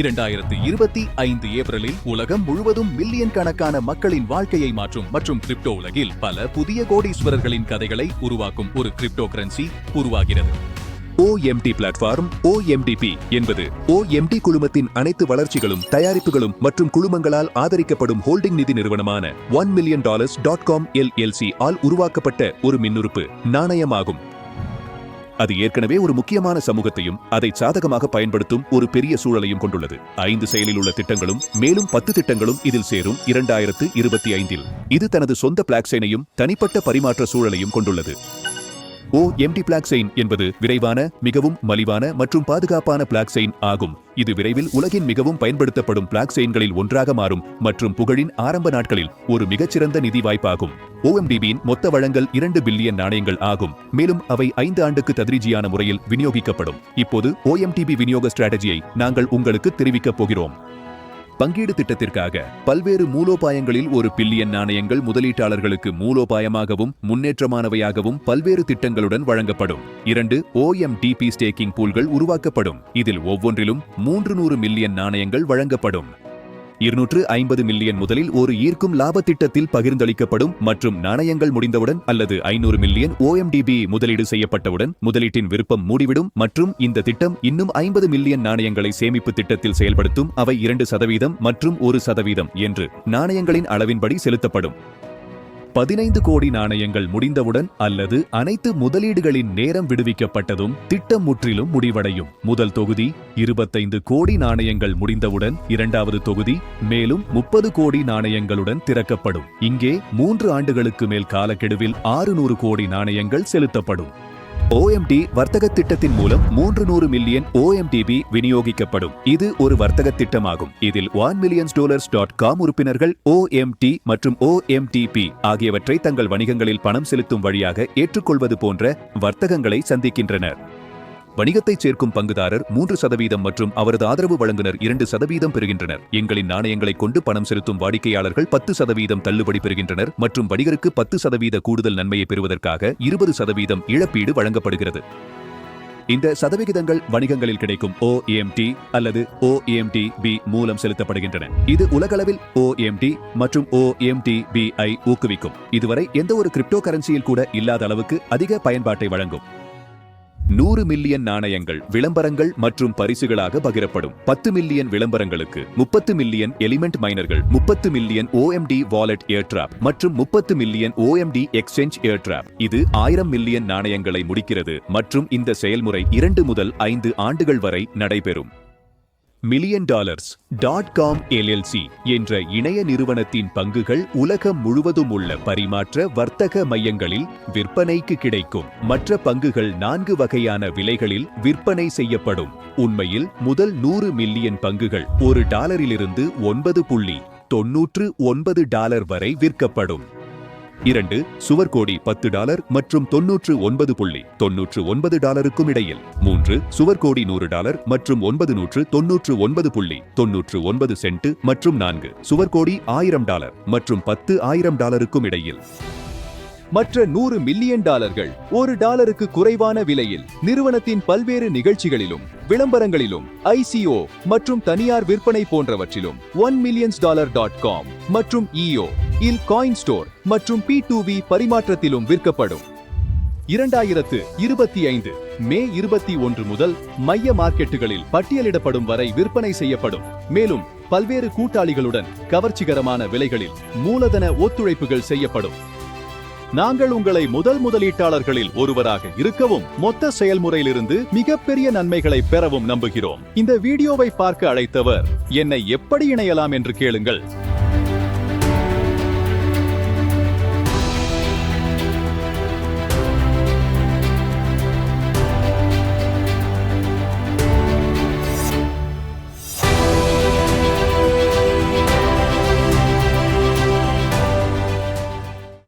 இரண்டாயிரத்து இருபத்தி ஐந்து ஏப்ரலில் உலகம் முழுவதும் மில்லியன் கணக்கான மக்களின் வாழ்க்கையை மாற்றும் மற்றும் கிரிப்டோ உலகில் பல புதிய கோடீஸ்வரர்களின் கதைகளை உருவாக்கும் ஒரு கிரிப்டோ கரன்சி உருவாகிறது ஓஎம்டி பிளாட்ஃபார்ம் ஓஎம்டிபி என்பது ஓஎம்டி குழுமத்தின் அனைத்து வளர்ச்சிகளும் தயாரிப்புகளும் மற்றும் குழுமங்களால் ஆதரிக்கப்படும் ஹோல்டிங் நிதி நிறுவனமான one million dollars dot com LLC all உருவாக்கப்பட்ட ஒரு மின்னுறுப்பு நாணயமாகும். அது ஏற்கனவே ஒரு முக்கியமான சமூகத்தையும் அதை சாதகமாக பயன்படுத்தும் ஒரு பெரிய சூழலையும் கொண்டுள்ளது. ஐந்து செயலில் உள்ள திட்டங்களும் மேலும் பத்து திட்டங்களும் இதில் சேரும் இரண்டாயிரத்து இருபத்தி ஐந்தில். இது தனது சொந்த பிளாக்சைனையும் தனிப்பட்ட பரிமாற்ற சூழலையும் கொண்டுள்ளது. ஓ எம்டி பிளாக்செயின் என்பது விரைவான மிகவும் மலிவான மற்றும் பாதுகாப்பான பிளாக்செயின் ஆகும். இது விரைவில் உலகின் மிகவும் பயன்படுத்தப்படும் பிளாக்செயின்களில் ஒன்றாக மாறும் மற்றும் புகழின் ஆரம்ப நாட்களில் ஒரு மிகச்சிறந்த நிதி வாய்ப்பாகும். ஓஎம்டிபியின் மொத்த வழங்கல் இரண்டு பில்லியன் நாணயங்கள் ஆகும். மேலும் அவை ஐந்து ஆண்டுக்கு தத்ரீஜியான முறையில் விநியோகிக்கப்படும். இப்போது ஓஎம்டிபி விநியோக ஸ்ட்ராட்டஜியை நாங்கள் உங்களுக்கு தெரிவிக்கப் போகிறோம். பங்கீடு திட்டத்திற்காக பல்வேறு மூலோபாயங்களில் ஒரு பில்லியன் நாணயங்கள் முதலீட்டாளர்களுக்கு மூலோபாயமாகவும் முன்னேற்றமானவையாகவும் பல்வேறு திட்டங்களுடன் வழங்கப்படும். இரண்டு OMDP ஸ்டேக்கிங் பூல்கள் உருவாக்கப்படும். இதில் ஒவ்வொன்றிலும் மூன்று நூறு மில்லியன் நாணயங்கள் வழங்கப்படும். இருநூற்று ஐம்பது மில்லியன் முதலில் ஒரு ஈர்க்கும் லாப திட்டத்தில் பகிர்ந்தளிக்கப்படும் மற்றும் நாணயங்கள் முடிந்தவுடன் அல்லது ஐநூறு மில்லியன் ஓஎம்டிபி முதலீடு செய்யப்பட்டவுடன் முதலீட்டின் விருப்பம் மூடிவிடும் மற்றும் இந்த திட்டம் இன்னும் ஐம்பது மில்லியன் நாணயங்களை சேமிப்பு திட்டத்தில் செயல்படுத்தும் அவை இரண்டு சதவீதம் மற்றும் ஒரு சதவீதம் என்று நாணயங்களின் அளவின்படி செலுத்தப்படும். பதினைந்து கோடி நாணயங்கள் முடிந்தவுடன் அல்லது அனைத்து முதலீடுகளின் நேரம் விடுவிக்கப்பட்டதும் திட்டம் முற்றிலும் முடிவடையும். முதல் தொகுதி இருபத்தைந்து கோடி நாணயங்கள் முடிந்தவுடன் இரண்டாவது தொகுதி மேலும் முப்பது கோடி நாணயங்களுடன் திறக்கப்படும். இங்கே மூன்று ஆண்டுகளுக்கு மேல் காலக்கெடுவில் ஆறுநூறு கோடி நாணயங்கள் செலுத்தப்படும். ஓஎம்டி வர்த்தக திட்டத்தின் மூலம் மூன்று நூறு மில்லியன் ஓஎம்டிபி விநியோகிக்கப்படும். இது ஒரு வர்த்தக திட்டமாகும். இதில் one million dollars dot com உறுப்பினர்கள் ஓஎம்டி மற்றும் ஓஎம்டிபி ஆகியவற்றை தங்கள் வணிகங்களில் பணம் செலுத்தும் வழியாக ஏற்றுக்கொள்வது போன்ற வர்த்தகங்களை சந்திக்கின்றனர். வணிகத்தைச் சேர்க்கும் பங்குதாரர் மூன்று சதவீதம் மற்றும் அவரது ஆதரவு வழங்குனர் இரண்டு சதவீதம் பெறுகின்றனர். எங்களின் நாணயங்களை கொண்டு பணம் செலுத்தும் வாடிக்கையாளர்கள் பத்து சதவீதம் தள்ளுபடி பெறுகின்றனர் மற்றும் வணிகருக்கு பத்து சதவீத கூடுதல் நன்மையை பெறுவதற்காக இருபது சதவீதம் இழப்பீடு வழங்கப்படுகிறது. இந்த சதவிகிதங்கள் வணிகங்களில் கிடைக்கும் OMT அல்லது OMTB மூலம் செலுத்தப்படுகின்றன. இது உலகளவில் ஓஎம்டி மற்றும் OMTB ஐ ஊக்குவிக்கும். இதுவரை எந்த ஒரு கிரிப்டோ கரன்சியில் கூட இல்லாத அளவுக்கு அதிக பயன்பாட்டை வழங்கும். நூறு மில்லியன் நாணயங்கள் விளம்பரங்கள் மற்றும் பரிசுகளாக பகிரப்படும். பத்து மில்லியன் விளம்பரங்களுக்கு முப்பத்து மில்லியன் எலிமெண்ட் மைனர்கள் முப்பத்து மில்லியன் ஓஎம்டி வாலெட் ஏர்ட்ராப் மற்றும் முப்பத்து மில்லியன் ஓஎம்டி எக்ஸ்சேஞ்ச் ஏர்ட்ராப் இது ஆயிரம் மில்லியன் நாணயங்களை முடிக்கிறது மற்றும் இந்த செயல்முறை இரண்டு முதல் ஐந்து ஆண்டுகள் வரை நடைபெறும். Million dollars dot com LLC என்ற இணைய நிறுவனத்தின் பங்குகள் உலகம் முழுவதும் உள்ள பரிமாற்ற வர்த்தக மையங்களில் விற்பனைக்கு கிடைக்கும். மற்ற பங்குகள் நான்கு வகையான விலைகளில் விற்பனை செய்யப்படும். உண்மையில் முதல் நூறு மில்லியன் பங்குகள் ஒரு டாலரிலிருந்து ஒன்பது புள்ளி தொன்னூற்று ஒன்பது டாலர் வரை விற்கப்படும். இரண்டு சுவர்கோடி பத்து டாலர் மற்றும் தொன்னூற்று ஒன்பது புள்ளி தொன்னூற்று ஒன்பது டாலருக்கும் இடையில். மூன்று சுவர்கோடி நூறு டாலர் மற்றும் ஒன்பது நூற்று தொன்னூற்று ஒன்பது புள்ளி தொன்னூற்று ஒன்பது சென்ட் மற்றும் நான்கு சுவர்கோடி ஆயிரம் டாலர் மற்றும் பத்து ஆயிரம் டாலருக்கும் இடையில். மற்ற நூறு மில்லியன் டாலர்கள் ஒரு டாலருக்கு குறைவான விலையில் நிறுவனத்தின் பல்வேறு நிகழ்ச்சிகளிலும் விளம்பரங்களிலும் ஐசிஓ மற்றும் தனியார் விற்பனை போன்றவற்றிலும் one millions dollar dot com மற்றும் இஓ இல் காயின் ஸ்டோர் மற்றும் பி டூ வி பரிமாற்றத்திலும் விற்கப்படும். இரண்டாயிரத்து இருபத்தி ஐந்து மே இருபத்தி ஒன்று முதல் மைய மார்க்கெட்டுகளில் பட்டியலிடப்படும் வரை விற்பனை செய்யப்படும். மேலும் பல்வேறு கூட்டாளிகளுடன் கவர்ச்சிகரமான விலைகளில் மூலதன ஒத்துழைப்புகள் செய்யப்படும். நாங்கள் உங்களை முதல் முதலீட்டாளர்களில் ஒருவராக இருக்கவும் மொத்த செயல்முறையிலிருந்து மிகப்பெரிய நன்மைகளை பெறவும் நம்புகிறோம். இந்த வீடியோவை பார்க்க அழைத்தவர் என்னை எப்படி இணையலாம் என்று கேளுங்கள்.